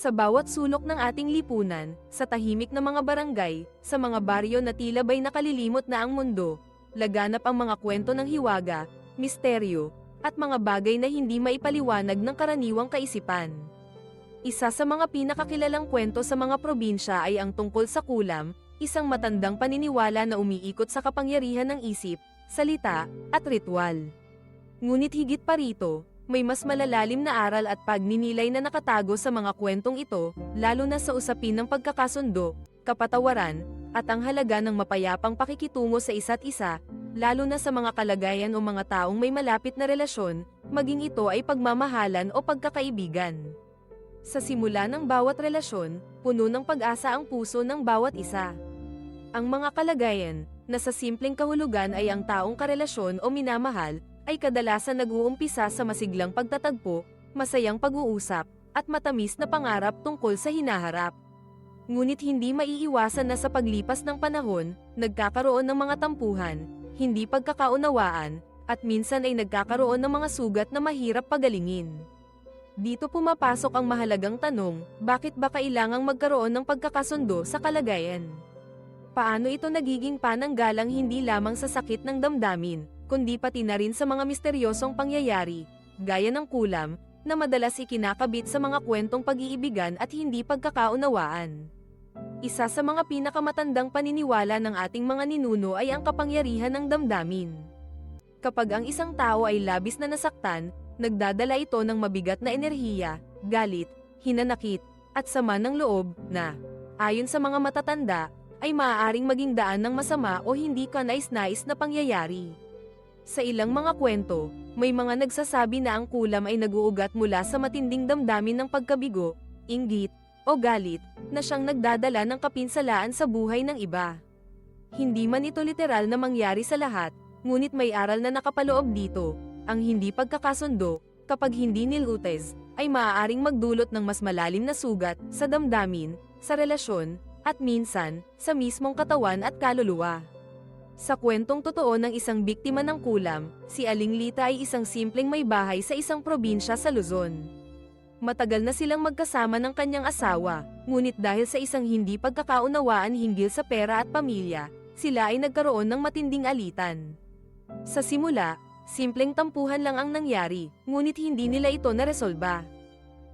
Sa bawat sulok ng ating lipunan, sa tahimik na mga barangay, sa mga baryo na tila ba'y nakalilimot na ang mundo, laganap ang mga kwento ng hiwaga, misteryo, at mga bagay na hindi maipaliwanag ng karaniwang kaisipan. Isa sa mga pinakakilalang kwento sa mga probinsya ay ang tungkol sa kulam, isang matandang paniniwala na umiikot sa kapangyarihan ng isip, salita, at ritual. Ngunit higit pa rito, may mas malalalim na aral at pagninilay na nakatago sa mga kwentong ito, lalo na sa usapin ng pagkakasundo, kapatawaran, at ang halaga ng mapayapang pakikitungo sa isa't isa, lalo na sa mga kalagayan o mga taong may malapit na relasyon, maging ito ay pagmamahalan o pagkakaibigan. Sa simula ng bawat relasyon, puno ng pag-asa ang puso ng bawat isa. Ang mga kalagayan, na sa simpleng kahulugan ay ang taong karelasyon o minamahal, ay kadalasan nag-uumpisa sa masiglang pagtatagpo, masayang pag-uusap, at matamis na pangarap tungkol sa hinaharap. Ngunit hindi maiiwasan na sa paglipas ng panahon, nagkakaroon ng mga tampuhan, hindi pagkakaunawaan, at minsan ay nagkakaroon ng mga sugat na mahirap pagalingin. Dito pumapasok ang mahalagang tanong, bakit ba kailangang magkaroon ng pagkakasundo sa kalagayan? Paano ito nagiging pananggalang hindi lamang sa sakit ng damdamin, kundi pati na rin sa mga misteryosong pangyayari, gaya ng kulam, na madalas ikinakabit sa mga kwentong pag-iibigan at hindi pagkakaunawaan. Isa sa mga pinakamatandang paniniwala ng ating mga ninuno ay ang kapangyarihan ng damdamin. Kapag ang isang tao ay labis na nasaktan, nagdadala ito ng mabigat na enerhiya, galit, hinanakit, at sama ng loob na, ayon sa mga matatanda, ay maaaring maging daan ng masama o hindi ka nais-nais na pangyayari. Sa ilang mga kwento, may mga nagsasabi na ang kulam ay naguugat mula sa matinding damdamin ng pagkabigo, inggit, o galit, na siyang nagdadala ng kapinsalaan sa buhay ng iba. Hindi man ito literal na mangyari sa lahat, ngunit may aral na nakapaloob dito, ang hindi pagkakasundo, kapag hindi nilutes, ay maaaring magdulot ng mas malalim na sugat sa damdamin, sa relasyon, at minsan, sa mismong katawan at kaluluwa. Sa kwentong totoo ng isang biktima ng kulam, si Aling Lita ay isang simpleng may bahay sa isang probinsya sa Luzon. Matagal na silang magkasama ng kanyang asawa, ngunit dahil sa isang hindi pagkakaunawaan hinggil sa pera at pamilya, sila ay nagkaroon ng matinding alitan. Sa simula, simpleng tampuhan lang ang nangyari, ngunit hindi nila ito naresolba.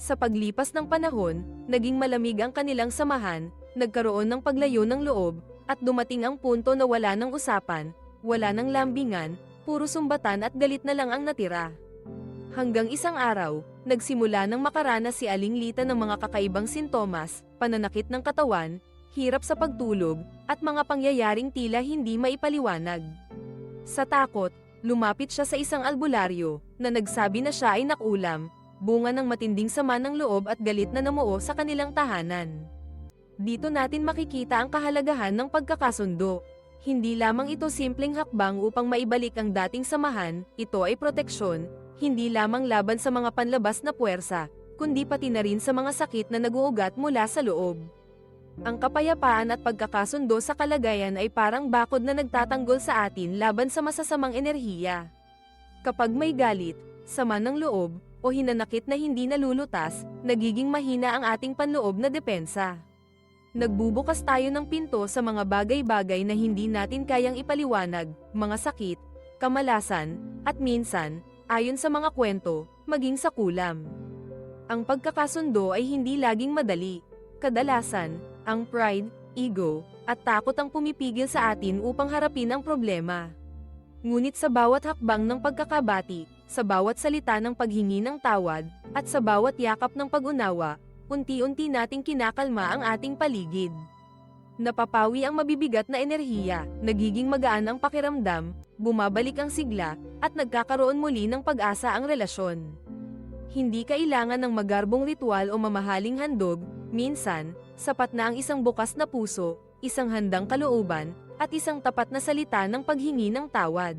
Sa paglipas ng panahon, naging malamig ang kanilang samahan, nagkaroon ng paglayo ng loob, at dumating ang punto na wala ng usapan, wala ng lambingan, puro sumbatan at galit na lang ang natira. Hanggang isang araw, nagsimula ng makaranas si Aling Lita ng mga kakaibang sintomas, pananakit ng katawan, hirap sa pagtulog, at mga pangyayaring tila hindi maipaliwanag. Sa takot, lumapit siya sa isang albularyo, na nagsabi na siya ay nakulam, bunga ng matinding sama ng loob at galit na namuo sa kanilang tahanan. Dito natin makikita ang kahalagahan ng pagkakasundo. Hindi lamang ito simpleng hakbang upang maibalik ang dating samahan, ito ay proteksyon, hindi lamang laban sa mga panlabas na puwersa, kundi pati na rin sa mga sakit na naguugat mula sa loob. Ang kapayapaan at pagkakasundo sa kalagayan ay parang bakod na nagtatanggol sa atin laban sa masasamang enerhiya. Kapag may galit, sama ng loob, o hinanakit na hindi nalulutas, nagiging mahina ang ating panloob na depensa. Nagbubukas tayo ng pinto sa mga bagay-bagay na hindi natin kayang ipaliwanag, mga sakit, kamalasan, at minsan, ayon sa mga kwento, maging sa kulam. Ang pagkakasundo ay hindi laging madali. Kadalasan, ang pride, ego, at takot ang pumipigil sa atin upang harapin ang problema. Ngunit sa bawat hakbang ng pagkakabati, sa bawat salita ng paghingi ng tawad, at sa bawat yakap ng pag-unawa, unti-unti nating kinakalma ang ating paligid. Napapawi ang mabibigat na enerhiya, nagiging magaan ang pakiramdam, bumabalik ang sigla, at nagkakaroon muli ng pag-asa ang relasyon. Hindi kailangan ng magarbong ritual o mamahaling handog, minsan, sapat na ang isang bukas na puso, isang handang kalooban, at isang tapat na salita ng paghingi ng tawad.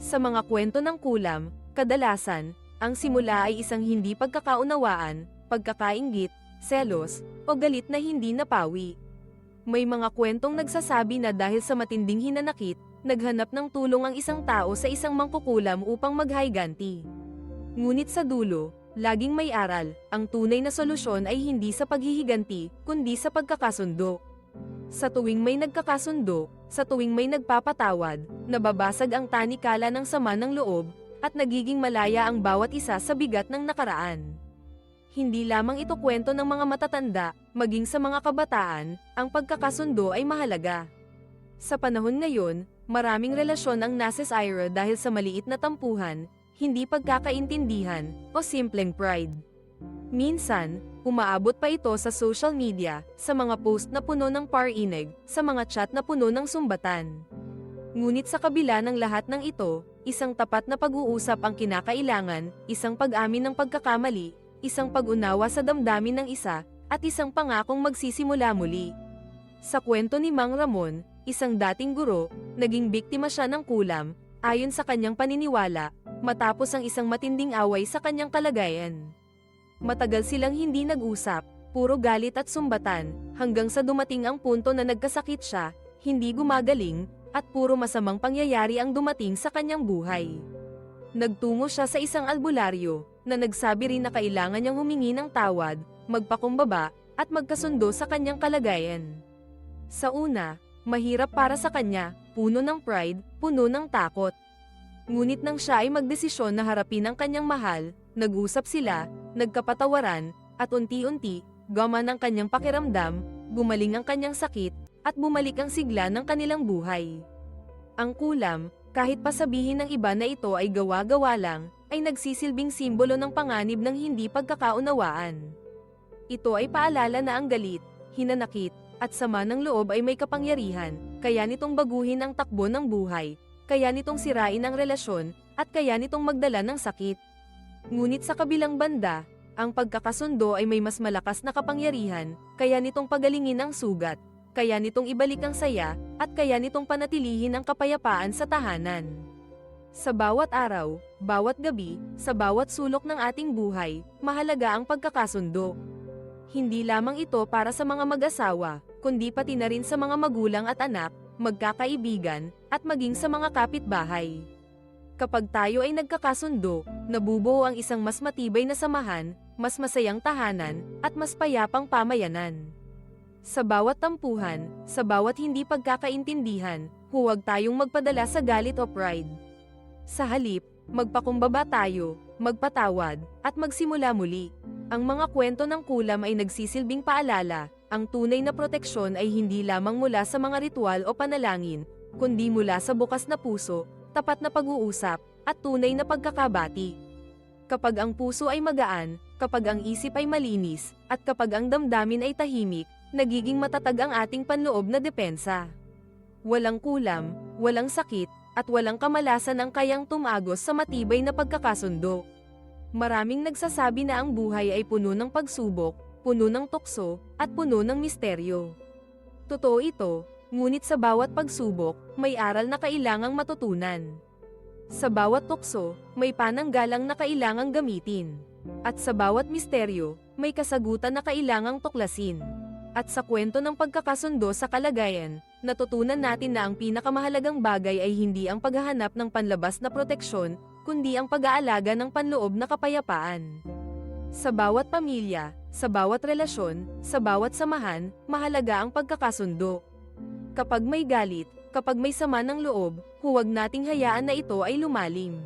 Sa mga kwento ng kulam, kadalasan, ang simula ay isang hindi pagkakaunawaan, pagkakaingit, selos, o galit na hindi napawi. May mga kwentong nagsasabi na dahil sa matinding hinanakit, naghanap ng tulong ang isang tao sa isang mangkukulam upang maghayganti. Ngunit sa dulo, Laging may aral, ang tunay na solusyon ay hindi sa paghihiganti, kundi sa pagkakasundo. Sa tuwing may nagkakasundo, sa tuwing may nagpapatawad, nababasag ang tanikala ng sama ng loob, at nagiging malaya ang bawat isa sa bigat ng nakaraan. Hindi lamang ito kwento ng mga matatanda, maging sa mga kabataan, ang pagkakasundo ay mahalaga. Sa panahon ngayon, maraming relasyon ang nasisira dahil sa maliit na tampuhan, hindi pagkakaintindihan, o simpleng pride. Minsan, umaabot pa ito sa social media, sa mga post na puno ng parinig, sa mga chat na puno ng sumbatan. Ngunit sa kabila ng lahat ng ito, isang tapat na pag-uusap ang kinakailangan, isang pag-amin ng pagkakamali, isang pag-unawa sa damdamin ng isa, at isang pangakong magsisimula muli. Sa kwento ni Mang Ramon, isang dating guro, naging biktima siya ng kulam, ayon sa kanyang paniniwala, matapos ang isang matinding away sa kanyang kalagayan. Matagal silang hindi nag-usap, puro galit at sumbatan, hanggang sa dumating ang punto na nagkasakit siya, hindi gumagaling, at puro masamang pangyayari ang dumating sa kanyang buhay. Nagtungo siya sa isang albularyo, na nagsabi rin na kailangan niyang humingi ng tawad, magpakumbaba, at magkasundo sa kanyang kalagayan. Sa una, mahirap para sa kanya, puno ng pride, puno ng takot. Ngunit nang siya ay magdesisyon na harapin ang kanyang mahal, nag-usap sila, nagkapatawaran, at unti-unti, gaman ang kanyang pakiramdam, gumaling ang kanyang sakit, at bumalik ang sigla ng kanilang buhay. Ang kulam, kahit pa sabihin ng iba na ito ay gawa-gawa lang, ay nagsisilbing simbolo ng panganib ng hindi pagkakaunawaan. Ito ay paalala na ang galit, hinanakit, at sama ng loob ay may kapangyarihan, kaya nitong baguhin ang takbo ng buhay, kaya nitong sirain ang relasyon, at kaya nitong magdala ng sakit. Ngunit sa kabilang banda, ang pagkakasundo ay may mas malakas na kapangyarihan, kaya nitong pagalingin ang sugat, kaya nitong ibalik ang saya, at kaya nitong panatilihin ang kapayapaan sa tahanan. Sa bawat araw, bawat gabi, sa bawat sulok ng ating buhay, mahalaga ang pagkakasundo. Hindi lamang ito para sa mga mag-asawa, kundi pati na rin sa mga magulang at anak, magkakaibigan, at maging sa mga kapitbahay. Kapag tayo ay nagkakasundo, nabubuo ang isang mas matibay na samahan, mas masayang tahanan, at mas payapang pamayanan. Sa bawat tampuhan, sa bawat hindi pagkakaintindihan, huwag tayong magpadala sa galit o pride. Sa halip, magpakumbaba tayo, magpatawad, at magsimula muli. Ang mga kwento ng kulam ay nagsisilbing paalala, ang tunay na proteksyon ay hindi lamang mula sa mga ritual o panalangin, kundi mula sa bukas na puso, tapat na pag-uusap, at tunay na pagkakabati. Kapag ang puso ay magaan, kapag ang isip ay malinis, at kapag ang damdamin ay tahimik, nagiging matatag ang ating panloob na depensa. Walang kulam, walang sakit, at walang kamalasan ang kayang tumagos sa matibay na pagkakasundo. Maraming nagsasabi na ang buhay ay puno ng pagsubok, puno ng tukso, at puno ng misteryo. Totoo ito, ngunit sa bawat pagsubok, may aral na kailangang matutunan. Sa bawat tukso, may pananggalang na kailangang gamitin. At sa bawat misteryo, may kasagutan na kailangang tuklasin. At sa kwento ng pagkakasundo sa kalagayan, natutunan natin na ang pinakamahalagang bagay ay hindi ang paghahanap ng panlabas na proteksyon, kundi ang pag-aalaga ng panloob na kapayapaan. Sa bawat pamilya, sa bawat relasyon, sa bawat samahan, mahalaga ang pagkakasundo. Kapag may galit, kapag may sama ng loob, huwag nating hayaan na ito ay lumalim.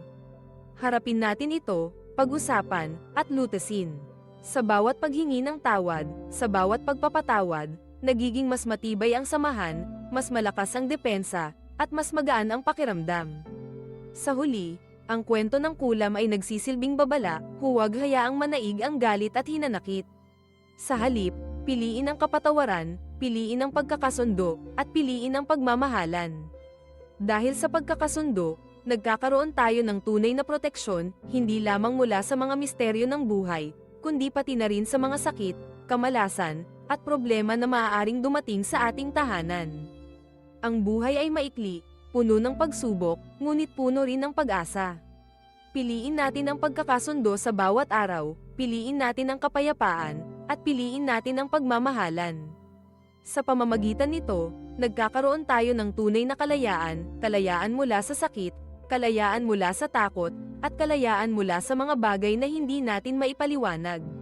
Harapin natin ito, pag-usapan, at lutasin. Sa bawat paghingi ng tawad, sa bawat pagpapatawad, nagiging mas matibay ang samahan, mas malakas ang depensa, at mas magaan ang pakiramdam. Sa huli, ang kwento ng kulam ay nagsisilbing babala, huwag hayaang manaig ang galit at hinanakit. Sa halip, piliin ang kapatawaran, piliin ang pagkakasundo, at piliin ang pagmamahalan. Dahil sa pagkakasundo, nagkakaroon tayo ng tunay na proteksyon, hindi lamang mula sa mga misteryo ng buhay, kundi pati na rin sa mga sakit, kamalasan, at problema na maaaring dumating sa ating tahanan. Ang buhay ay maikli, puno ng pagsubok, ngunit puno rin ng pag-asa. Piliin natin ang pagkakasundo sa bawat araw, piliin natin ang kapayapaan, at piliin natin ang pagmamahalan. Sa pamamagitan nito, nagkakaroon tayo ng tunay na kalayaan, kalayaan mula sa sakit, kalayaan mula sa takot, at kalayaan mula sa mga bagay na hindi natin maipaliwanag.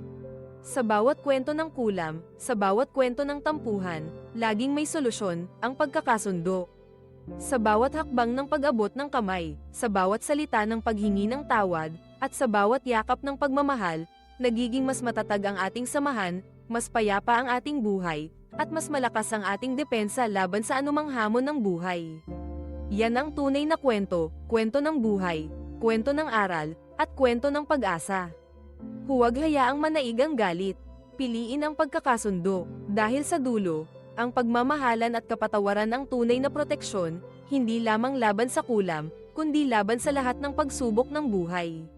Sa bawat kwento ng kulam, sa bawat kwento ng tampuhan, laging may solusyon, ang pagkakasundo. Sa bawat hakbang ng pag-abot ng kamay, sa bawat salita ng paghingi ng tawad, at sa bawat yakap ng pagmamahal, nagiging mas matatag ang ating samahan, mas payapa ang ating buhay, at mas malakas ang ating depensa laban sa anumang hamon ng buhay. Yan ang tunay na kwento, kwento ng buhay, kwento ng aral, at kwento ng pag-asa. Huwag hayaang manaig ang galit. Piliin ang pagkakasundo, dahil sa dulo, ang pagmamahalan at kapatawaran ang tunay na proteksyon, hindi lamang laban sa kulam, kundi laban sa lahat ng pagsubok ng buhay.